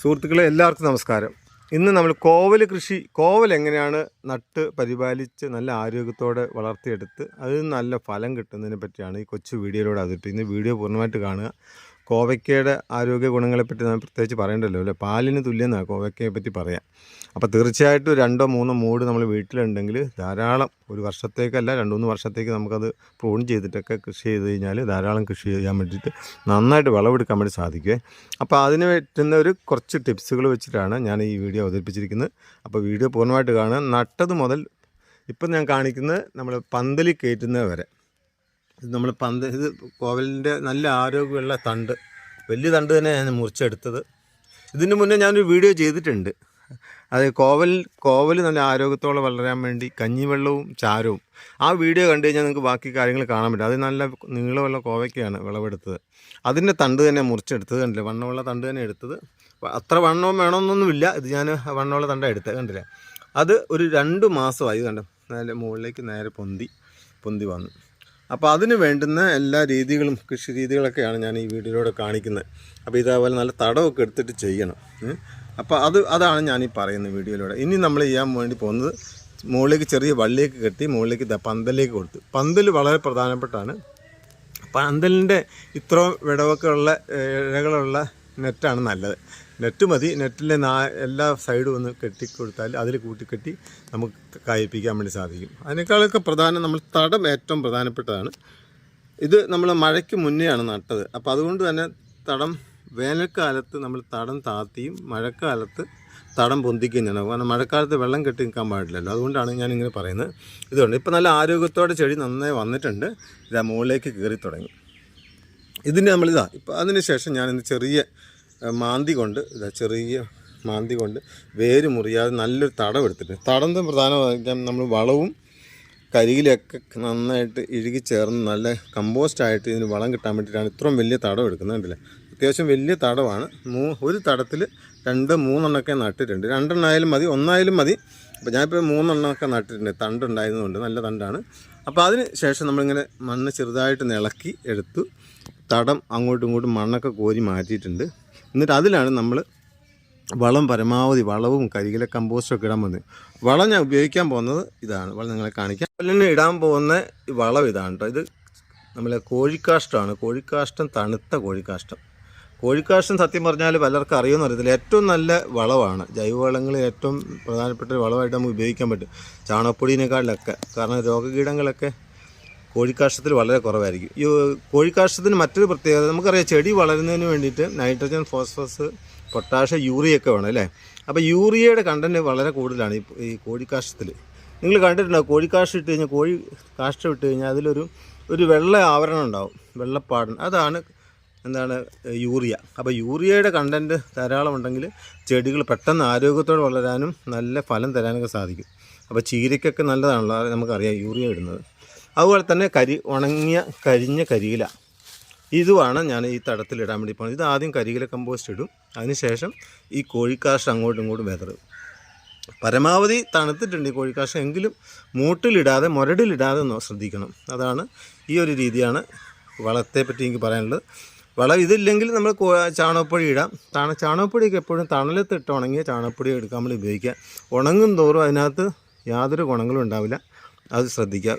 സുഹൃത്തുക്കളെ എല്ലാവർക്കും നമസ്കാരം. ഇന്ന് നമ്മൾ കോവൽ കൃഷി കോവൽ എങ്ങനെയാണ് നട്ട് പരിപാലിച്ച് നല്ല ആരോഗ്യത്തോടെ വളർത്തിയെടുത്ത് അതിൽ നല്ല ഫലം കിട്ടുന്നതിനെ പറ്റിയാണ് ഈ കൊച്ചു വീഡിയോയിലൂടെ അവതരിപ്പിക്കുന്നത്. വീഡിയോ പൂർണമായിട്ട് കാണുക. കോവയ്ക്കയുടെ ആരോഗ്യ ഗുണങ്ങളെപ്പറ്റി നമ്മൾ പ്രത്യേകിച്ച് പറയണ്ടല്ലോ അല്ലേ? പാലിന് തുല്യമെന്നാണ് കോവയ്ക്കയെ പറ്റി പറയാം അപ്പോൾ തീർച്ചയായിട്ടും രണ്ടോ മൂന്നോ മൂട് നമ്മൾ വീട്ടിലുണ്ടെങ്കിൽ ധാരാളം ഒരു വർഷത്തേക്കല്ല രണ്ട് മൂന്ന് വർഷത്തേക്ക് നമുക്കത് പ്രൂൺ ചെയ്തിട്ടൊക്കെ കൃഷി ചെയ്ത് കഴിഞ്ഞാൽ ധാരാളം കൃഷി ചെയ്യാൻ വേണ്ടിയിട്ട് നന്നായിട്ട് വിളവെടുക്കാൻ വേണ്ടി സാധിക്കുക അപ്പോൾ അതിന് പറ്റുന്ന ഒരു കുറച്ച് ടിപ്സുകൾ വെച്ചിട്ടാണ് ഞാൻ ഈ വീഡിയോ അവതരിപ്പിച്ചിരിക്കുന്നത്. അപ്പോൾ വീഡിയോ പൂർണമായിട്ട് കാണുക. നട്ടത് മുതൽ ഇപ്പം ഞാൻ കാണിക്കുന്നത് നമ്മൾ പന്തലിൽ കയറ്റുന്നത് വരെ. നമ്മൾ പന്ത് ഇത് കോവലിന്റെ നല്ല ആരോഗ്യമുള്ള തണ്ട്. വലിയ തണ്ട് തന്നെ ഞാൻ മുറിച്ചെടുത്തത്. ഇതിന് മുന്നേ ഞാനൊരു വീഡിയോ ചെയ്തിട്ടുണ്ട്. അത് കോവൽ കോവൽ നല്ല ആരോഗ്യത്തോടെ വളരാൻ വേണ്ടി കഞ്ഞിവെള്ളവും ചാരവും. ആ വീഡിയോ കണ്ടു കഴിഞ്ഞാൽ നിങ്ങൾക്ക് ബാക്കി കാര്യങ്ങൾ കാണാൻ പറ്റും. അത് നല്ല നീളമുള്ള കോവയ്ക്കാണ് വിളവെടുത്തത്. അതിന്റെ തണ്ട് തന്നെ മുറിച്ചെടുത്തത് കണ്ടില്ല? വണ്ണമുള്ള തണ്ട് തന്നെ എടുത്തത്. അത്ര വണ്ണവും വേണമെന്നൊന്നുമില്ല. ഇത് ഞാൻ വണ്ണമുള്ള തണ്ട എടുത്തത് കണ്ടില്ല? അത് ഒരു രണ്ട് മാസമായി കണ്ടു? നല്ല മുകളിലേക്ക് നേരെ പൊന്തി പൊന്തി വന്നു. അപ്പോൾ അതിന് വേണ്ടുന്ന എല്ലാ രീതികളും കൃഷി രീതികളൊക്കെയാണ് ഞാൻ ഈ വീഡിയോയിലൂടെ കാണിക്കുന്നത്. അപ്പോൾ ഇതേപോലെ നല്ല തടമൊക്കെ എടുത്തിട്ട് ചെയ്യണം. അപ്പോൾ അത് അതാണ് ഞാൻ ഈ പറയുന്നത് വീഡിയോയിലൂടെ. ഇനി നമ്മൾ ചെയ്യാൻ വേണ്ടി പോകുന്നത് മുകളിലേക്ക് ചെറിയ വള്ളിയൊക്കെ കെട്ടി മുകളിലേക്ക് പന്തലിലേക്ക് കൊടുത്തു. പന്തൽ വളരെ പ്രധാനപ്പെട്ടാണ്. പന്തലിന്റെ ഇത്ര വിടവൊക്കെ ഉള്ള ഇഴകളുള്ള നെറ്റാണ് നല്ലത്. നെറ്റ് മതി. നെറ്റിലെ നാ എല്ലാ സൈഡും ഒന്ന് കെട്ടിക്കൊടുത്താൽ അതിൽ കൂട്ടിക്കെട്ടി നമുക്ക് കായ്പ്പിക്കാൻ വേണ്ടി സാധിക്കും. അതിനേക്കാളൊക്കെ പ്രധാനം നമ്മൾ തടം ഏറ്റവും പ്രധാനപ്പെട്ടതാണ്. ഇത് നമ്മൾ മഴയ്ക്ക് മുന്നെയാണ് നട്ടത്. അപ്പോൾ അതുകൊണ്ട് തന്നെ തടം വേനൽക്കാലത്ത് നമ്മൾ തടം താത്തിയും മഴക്കാലത്ത് തടം പൊന്തിക്കുകയും ചെയ്യണം. കാരണം മഴക്കാലത്ത് വെള്ളം കെട്ടി നിൽക്കാൻ പാടില്ലല്ലോ. അതുകൊണ്ടാണ് ഞാൻ ഇങ്ങനെ പറയുന്നത്. ഇതുകൊണ്ട് ഇപ്പോൾ നല്ല ആരോഗ്യത്തോടെ ചെടി നന്നായി വന്നിട്ടുണ്ട്. ഇതാ മുകളിലേക്ക് കയറി തുടങ്ങി. ഇതിന് നമ്മളിതാ ഇപ്പോൾ അതിന് ശേഷം ഞാനിന്ന് ചെറിയ മാന്തി കൊണ്ട് ചെറിയ മാന്തി കൊണ്ട് വേര് മുറിയാതെ നല്ലൊരു തടം എടുത്തിട്ട് തടം പ്രധാനമായിട്ടും നമ്മൾ വളവും കരിയിലൊക്കെ നന്നായിട്ട് ഇഴുകി ചേർന്ന് നല്ല കമ്പോസ്റ്റ് ആയിട്ട് ഇതിന് വളം കിട്ടാൻ വേണ്ടിയിട്ടാണ് ഇത്രയും വലിയ തടം എടുക്കുന്നത് കണ്ടില്ലേ? അത്യാവശ്യം വലിയ തടമാണ്. മൂ ഒരു തടത്തിൽ രണ്ട് മൂന്നെണ്ണമൊക്കെ നട്ടിട്ടുണ്ട്. രണ്ടെണ്ണമായാലും മതി ഒന്നായാലും മതി. അപ്പോൾ ഞാനിപ്പോൾ മൂന്നെണ്ണമൊക്കെ നട്ടിട്ടുണ്ട്. തണ്ടുണ്ടായതുകൊണ്ട് നല്ല തണ്ടാണ്. അപ്പോൾ അതിന് ശേഷം നമ്മളിങ്ങനെ മണ്ണ് ചെറുതായിട്ട് ഇളക്കി എടുത്തു തടം അങ്ങോട്ടും ഇങ്ങോട്ടും മണ്ണൊക്കെ കോരി മാറ്റിയിട്ടുണ്ട്. എന്നിട്ട് അതിലാണ് നമ്മൾ വളം പരമാവധി വളവും കരികില കമ്പോസ്റ്റും ഒക്കെ ഇടാൻ പോകുന്നത്. വളം ഞാൻ ഉപയോഗിക്കാൻ പോകുന്നത് ഇതാണ്. വളം നിങ്ങളെ കാണിക്കാം. പല്ലിന് ഇടാൻ പോകുന്ന വളം ഇതാണ് കേട്ടോ ഇത് നമ്മളെ കോഴിക്കാഷ്ടമാണ്. കോഴിക്കാഷ്ടം തണുത്ത കോഴിക്കാഷ്ടം. കോഴിക്കാഷ്ടം സത്യം പറഞ്ഞാൽ പലർക്കും അറിയുമെന്ന് അറിയത്തില്ല. ഏറ്റവും നല്ല വളമാണ് ജൈവവളങ്ങൾ ഏറ്റവും പ്രധാനപ്പെട്ട വളമായിട്ട് നമുക്ക് ഉപയോഗിക്കാൻ പറ്റും. ചാണകപ്പൊടിയേക്കാളിലൊക്കെ കാരണം രോഗകീടങ്ങളൊക്കെ കോഴിക്കാഷ്ടത്തിൽ വളരെ കുറവായിരിക്കും. ഈ കോഴിക്കാഷ്ടത്തിന് മറ്റൊരു പ്രത്യേകത നമുക്കറിയാം ചെടി വളരുന്നതിന് വേണ്ടിയിട്ട് നൈട്രജൻ ഫോസ്ഫറസ് പൊട്ടാഷ് യൂറിയൊക്കെ വേണം അല്ലേ? അപ്പോൾ യൂറിയയുടെ കണ്ടന്റ് വളരെ കൂടുതലാണ് ഈ ഈ കോഴിക്കാഷ്ടത്തിൽ നിങ്ങൾ കണ്ടിട്ടുണ്ടോ? കോഴിക്കാഷ്ടം ഇട്ട് കഴിഞ്ഞാൽ കോഴി കാഷ്ടം ഇട്ട് കഴിഞ്ഞാൽ അതിലൊരു ഒരു വെള്ള ആവരണം ഉണ്ടാവും. വെള്ളപ്പാടൻ. അതാണ് എന്താണ് യൂറിയ. അപ്പോൾ യൂറിയയുടെ കണ്ടന്റ് ധാരാളം ഉണ്ടെങ്കിൽ ചെടികൾ പെട്ടെന്ന് ആരോഗ്യത്തോടെ വളരാനും നല്ല ഫലം തരാനൊക്കെ സാധിക്കും. അപ്പോൾ ചീരയ്ക്കൊക്കെ നല്ലതാണല്ലോ നമുക്കറിയാം യൂറിയ ഇടുന്നത്. അതുപോലെ തന്നെ കരി ഉണങ്ങിയ കരിഞ്ഞ കരിയില. ഇതുമാണ് ഞാൻ ഈ തടത്തിലിടാൻ വേണ്ടി പോകുന്നത് ഇത് ആദ്യം കരിയില കമ്പോസ്റ്റ് ഇടും. അതിനുശേഷം ഈ കോഴിക്കാഷ്ടം അങ്ങോട്ടും ഇങ്ങോട്ടും വിതറും പരമാവധി തണുത്തിട്ടുണ്ട് ഈ കോഴിക്കാഷ്ടം. എങ്കിലും മൂട്ടിലിടാതെ മുരടിലിടാതെ ശ്രദ്ധിക്കണം. അതാണ് ഈ ഒരു രീതിയാണ് വളത്തെ പറ്റി എനിക്ക് പറയാനുള്ളത്. വളം ഇതില്ലെങ്കിൽ നമ്മൾ ചാണകപ്പൊടി ഇടാം. തണ ചാണകപ്പൊടിയൊക്കെ എപ്പോഴും തണലത്തിട്ട് ഉണങ്ങിയ ചാണകപ്പൊടി എടുക്കാൻ വേണ്ടി ഉപയോഗിക്കുക. ഉണങ്ങും തോറും അതിനകത്ത് യാതൊരു ഗുണങ്ങളും ഉണ്ടാവില്ല. അത് ശ്രദ്ധിക്കുക.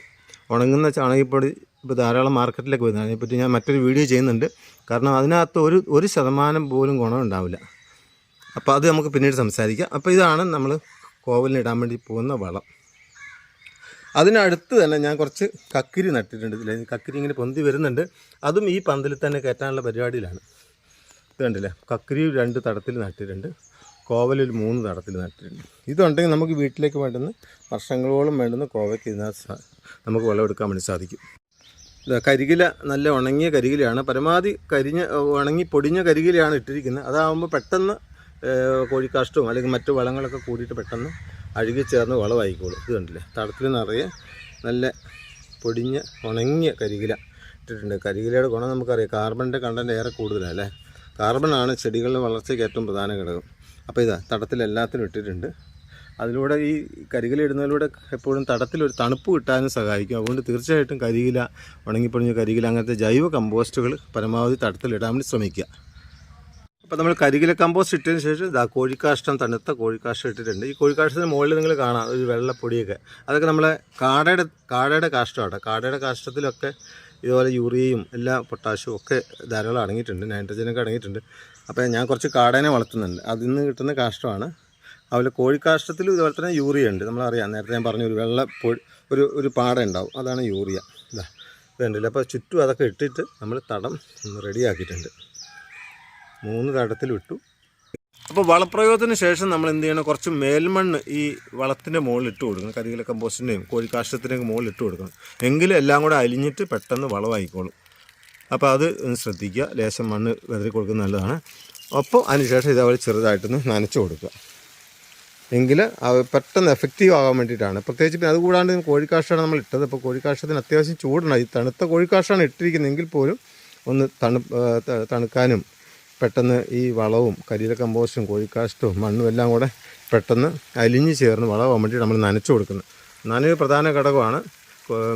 ഉണങ്ങുന്ന ചാണകപ്പൊടി ഇപ്പോൾ ധാരാളം മാർക്കറ്റിലേക്ക് വരുന്നത്. അതിനെപ്പറ്റി ഞാൻ മറ്റൊരു വീഡിയോ ചെയ്യുന്നുണ്ട്. കാരണം അതിനകത്ത് ഒരു ഒരു ശതമാനം പോലും ഗുണം ഉണ്ടാവില്ല. അപ്പോൾ അത് നമുക്ക് പിന്നീട് സംസാരിക്കാം. അപ്പോൾ ഇതാണ് നമ്മൾ കോവലിനിടാൻ വേണ്ടി പോകുന്ന വളം. അതിനടുത്ത് തന്നെ ഞാൻ കുറച്ച് കക്കിരി നട്ടിട്ടുണ്ട് ഇതിൽ കക്കിരി ഇങ്ങനെ പൊന്തി വരുന്നുണ്ട്. അതും ഈ പന്തലിൽ തന്നെ കയറ്റാനുള്ള പരിപാടിയിലാണ്. ഇത് കണ്ടില്ലേ? കക്കിരി രണ്ട് തടത്തിൽ നട്ടിട്ടുണ്ട്. കോവലിൽ മൂന്ന് തടത്തിൽ നട്ടിട്ടുണ്ട്. ഇതുണ്ടെങ്കിൽ നമുക്ക് വീട്ടിലേക്ക് വേണ്ടുന്ന വർഷങ്ങളോളം വേണ്ടുന്ന കോവയ്ക്ക് ഇതിനകത്ത് നമുക്ക് വിളവെടുക്കാൻ വേണ്ടി സാധിക്കും. കരികില നല്ല ഉണങ്ങിയ കരികിലയാണ്. പരമാവധി കരിഞ്ഞ ഉണങ്ങി പൊടിഞ്ഞ കരികിലയാണ് ഇട്ടിരിക്കുന്നത്. അതാകുമ്പോൾ പെട്ടെന്ന് കോഴിക്കാഷ്ടവും അല്ലെങ്കിൽ മറ്റു വളങ്ങളൊക്കെ കൂടിയിട്ട് പെട്ടെന്ന് അഴുകി ചേർന്ന് വളമായിക്കോളും. ഇത് കണ്ടില്ലേ? തടത്തിൽ നിറയെ നല്ല പൊടിഞ്ഞ ഉണങ്ങിയ കരികില ഇട്ടിട്ടുണ്ട്. കരികിലയുടെ ഗുണം നമുക്കറിയാം. കാർബണിന്റെ കണ്ടന്റ് ഏറെ കൂടുതലാണ് അല്ലേ? കാർബണാണ് ചെടികളുടെ വളർച്ചയ്ക്ക് ഏറ്റവും പ്രധാന ഘടകം. അപ്പോൾ ഇതാ തടത്തിലെല്ലാത്തിനും ഇട്ടിട്ടുണ്ട്. അതിലൂടെ ഈ കരികിലിടുന്നതിലൂടെ എപ്പോഴും തടത്തിലൊരു തണുപ്പ് കിട്ടാനും സഹായിക്കും. അതുകൊണ്ട് തീർച്ചയായിട്ടും കരികില ഉണങ്ങിപ്പൊടിഞ്ഞ കരികില അങ്ങനത്തെ ജൈവ കമ്പോസ്റ്റുകൾ പരമാവധി തടത്തിലിടാൻ വേണ്ടി ശ്രമിക്കുക. അപ്പോൾ നമ്മൾ കരികില കമ്പോസ്റ്റ് ഇട്ടതിന് ശേഷം ഇതാ കോഴിക്കാഷ്ടം തണുത്ത കോഴിക്കാഷ്ടം ഇട്ടിട്ടുണ്ട്. ഈ കോഴിക്കാഷ്ടത്തിന് മുകളിൽ നിങ്ങൾ കാണാം ഒരു വെള്ളപ്പൊടിയൊക്കെ. അതൊക്കെ നമ്മളെ കാടയുടെ കാടയുടെ കാഷ്ടമാണ്. കാടയുടെ കാഷ്ടത്തിലൊക്കെ ഇതുപോലെ യൂറിയയും എല്ലാ പൊട്ടാഷ്യം ഒക്കെ ധാരാളം അടങ്ങിയിട്ടുണ്ട്. നൈട്രജനൊക്കെ അടങ്ങിയിട്ടുണ്ട്. അപ്പോൾ ഞാൻ കുറച്ച് കാടേനെ വളർത്തുന്നുണ്ട്. അതിൽ നിന്ന് കിട്ടുന്ന കാഷ്ടമാണ്. അതുപോലെ കോഴിക്കാഷ്ടത്തിലും ഇതുപോലെ തന്നെ യൂറിയ ഉണ്ട്. നമ്മളറിയാം. നേരത്തെ ഞാൻ പറഞ്ഞു ഒരു വെള്ള ഒരു ഒരു പാട ഉണ്ടാവും. അതാണ് യൂറിയ. ഇതാ ഇതുണ്ടല്ലോ അപ്പോൾ ചുറ്റും അതൊക്കെ ഇട്ടിട്ട് നമ്മൾ തടം റെഡിയാക്കിയിട്ടുണ്ട്. മൂന്ന് തടത്തിൽ ഇട്ടു. അപ്പോൾ വളപ്രയോഗത്തിന് ശേഷം നമ്മൾ എന്ത് ചെയ്യണം? കുറച്ച് മേൽമണ്ണ് ഈ വളത്തിന്റെ മുകളിൽ ഇട്ട് കൊടുക്കണം. കരികിലെ കമ്പോസ്റ്റിന്റെയും കോഴിക്കാഷ്ടത്തിന്റെയും മുകളിൽ ഇട്ട് കൊടുക്കണം. എങ്കിലും എല്ലാം കൂടെ അലിഞ്ഞിട്ട് പെട്ടെന്ന് വളമായിക്കോളും. അപ്പോൾ അത് ഒന്ന് ശ്രദ്ധിക്കുക. ലേശം മണ്ണ് വെതറി കൊടുക്കുന്നത് നല്ലതാണ്. അപ്പോൾ അതിനുശേഷം ഇതേപോലെ ചെറുതായിട്ടൊന്ന് നനച്ച് കൊടുക്കുക. എങ്കിൽ പെട്ടെന്ന് എഫക്റ്റീവ് ആകാൻ വേണ്ടിയിട്ടാണ്. പ്രത്യേകിച്ച് പിന്നെ അതുകൂടാണ്ട് കോഴിക്കാഷ്ടമാണ് നമ്മൾ ഇട്ടത്. അപ്പോൾ കോഴിക്കാഷ്ടത്തിന് അത്യാവശ്യം ചൂടാണ് ഈ തണുത്ത കോഴിക്കാഷ്ടമാണ് ഇട്ടിരിക്കുന്നതെങ്കിൽ പോലും ഒന്ന് തണു തണുക്കാനും പെട്ടെന്ന് ഈ വളവും കരിയില കമ്പോസ്റ്റും കോഴിക്കാഷ്ടവും മണ്ണും എല്ലാം കൂടെ പെട്ടെന്ന് അലിഞ്ഞ് ചേർന്ന് വളമാകാൻ വേണ്ടി നമ്മൾ നനച്ചു കൊടുക്കുന്നത്. നനവ് പ്രധാന ഘടകമാണ്.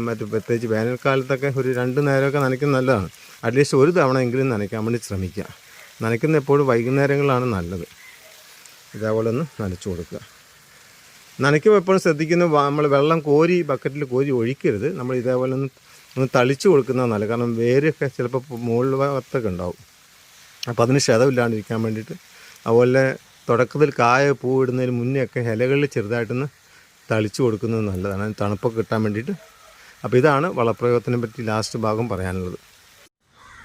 മറ്റ് പ്രത്യേകിച്ച് വേനൽക്കാലത്തൊക്കെ ഒരു രണ്ട് നേരമൊക്കെ നനയ്ക്കുന്നത് നല്ലതാണ്. അറ്റ്ലീസ്റ്റ് ഒരു തവണ എങ്കിലും നനയ്ക്കാൻ വേണ്ടി ശ്രമിക്കുക. നനയ്ക്കുന്ന എപ്പോഴും വൈകുന്നേരങ്ങളിലാണ് നല്ലത്. ഇതേപോലെ ഒന്ന് നനച്ചു കൊടുക്കുക. നനയ്ക്കുമ്പോൾ എപ്പോഴും ശ്രദ്ധിക്കുന്ന നമ്മൾ വെള്ളം കോരി ബക്കറ്റിൽ കോരി ഒഴിക്കരുത്. നമ്മൾ ഇതേപോലെ ഒന്ന് ഒന്ന് തളിച്ചു കൊടുക്കുന്നത് നല്ല കാരണം വേരൊക്കെ ചിലപ്പോൾ മുകളിൽ ഭാഗത്തൊക്കെ ഉണ്ടാവും. അപ്പോൾ അതിന് ക്ഷതമില്ലാണ്ടിരിക്കാൻ വേണ്ടിയിട്ട് അതുപോലെ തുടക്കത്തിൽ കായ പൂ ഇടുന്നതിന് മുന്നേ ഒക്കെ ഇലകളിൽ ചെറുതായിട്ടൊന്ന് തളിച്ചു കൊടുക്കുന്നത് നല്ലതാണ്. തണുപ്പൊക്കെ കിട്ടാൻ വേണ്ടിയിട്ട് അപ്പോൾ ഇതാണ് വളപ്രയോഗത്തിനെ പറ്റി ലാസ്റ്റ് ഭാഗം പറയാനുള്ളത്.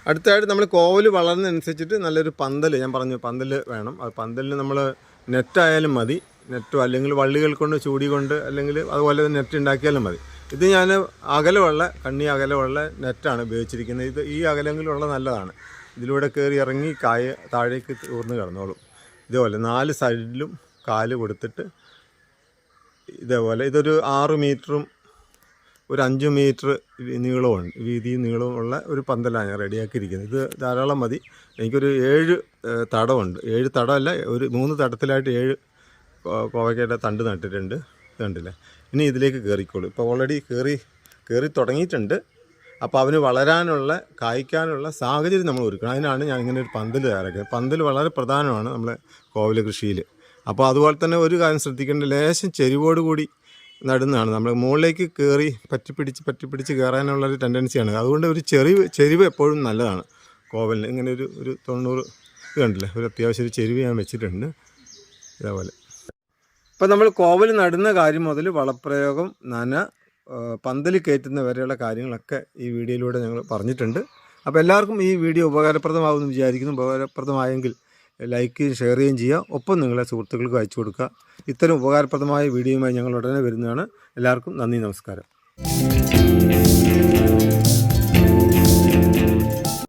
അടുത്തായിട്ട് നമ്മൾ കോവൽ വളർന്നതനുസരിച്ചിട്ട് നല്ലൊരു പന്തൽ ഞാൻ പറഞ്ഞു പന്തൽ വേണം. അത് പന്തലിന് നമ്മൾ നെറ്റായാലും മതി. നെറ്റോ അല്ലെങ്കിൽ വള്ളികൾ കൊണ്ട് ചൂടി കൊണ്ട് അല്ലെങ്കിൽ അതുപോലെ നെറ്റ് ഉണ്ടാക്കിയാലും മതി. ഇത് ഞാൻ അകലമുള്ള കണ്ണി അകലമുള്ള നെറ്റാണ് ഉപയോഗിച്ചിരിക്കുന്നത്. ഇത് ഈ അകലെങ്കിലുള്ള നല്ലതാണ്. ഇതിലൂടെ കയറി ഇറങ്ങി കായ താഴേക്ക് ഊർന്ന് കിടന്നോളും. ഇതേപോലെ നാല് സൈഡിലും കാൽ കൊടുത്തിട്ട് ഇതേപോലെ ഇതൊരു ആറ് മീറ്ററും ഒരു അഞ്ച് മീറ്റർ നീളമുണ്ട് വീതി നീളമുള്ള ഒരു പന്തലാണ് ഞാൻ റെഡിയാക്കിയിരിക്കുന്നത്. ഇത് ധാരാളം മതി. എനിക്കൊരു ഏഴ് തടമുണ്ട് ഏഴ് തടമല്ല ഒരു മൂന്ന് തടത്തിലായിട്ട് ഏഴ് കോവയ്ക്കയുടെ തണ്ട് നട്ടിട്ടുണ്ട്. കണ്ടില്ലേ ഇനി ഇതിലേക്ക് കയറിക്കോളൂ. ഇപ്പോൾ ഓൾറെഡി കയറി കയറി തുടങ്ങിയിട്ടുണ്ട്. അപ്പോൾ അവന് വളരാനുള്ള കായ്ക്കാനുള്ള സാഹചര്യം നമ്മൾ ഒരുക്കണം. അതിനാണ് ഞാൻ ഇങ്ങനെ ഒരു പന്തൽ തയ്യാറാക്കിയത്. പന്തൽ വളരെ പ്രധാനമാണ് നമ്മളെ കോവില കൃഷിയിൽ അപ്പോൾ അതുപോലെ തന്നെ ഒരു കാര്യം ശ്രദ്ധിക്കേണ്ട ലേശം ചെരിവോട് കൂടി നടുന്നതാണ്. നമ്മൾ മുകളിലേക്ക് കയറി പറ്റിപ്പിടിച്ച് പറ്റിപ്പിടിച്ച് കയറാനുള്ളൊരു ടെൻഡൻസിയാണ്. അതുകൊണ്ട് ഒരു ചെറിവ് ചെരിവ് എപ്പോഴും നല്ലതാണ്. കോവലിന് ഇങ്ങനെ ഒരു ഒരു തൊണ്ണൂറ് കണ്ടില്ലേ? ഒരു അത്യാവശ്യം ഒരു ചെരുവ് ഞാൻ വെച്ചിട്ടുണ്ട്. ഇതേപോലെ. ഇപ്പം നമ്മൾ കോവൽ നടുന്ന കാര്യം മുതൽ വളപ്രയോഗം നന പന്തൽ കയറ്റുന്ന വരെയുള്ള കാര്യങ്ങളൊക്കെ ഈ വീഡിയോയിലൂടെ ഞങ്ങൾ പറഞ്ഞിട്ടുണ്ട്. അപ്പോൾ എല്ലാവർക്കും ഈ വീഡിയോ ഉപകാരപ്രദമാകുമെന്ന് വിചാരിക്കുന്നു. ഉപകാരപ്രദമായെങ്കിൽ ലൈക്ക് ചെയ്യുകയും ഷെയർ ചെയ്യുകയും ചെയ്യുക. ഒപ്പം നിങ്ങളെ സുഹൃത്തുക്കൾക്ക് അയച്ചു കൊടുക്കുക. ഇത്തരം ഉപകാരപ്രദമായ വീഡിയോയുമായി ഞങ്ങൾ ഉടനെ വരുന്നതാണ്. എല്ലാവർക്കും നന്ദി നമസ്കാരം.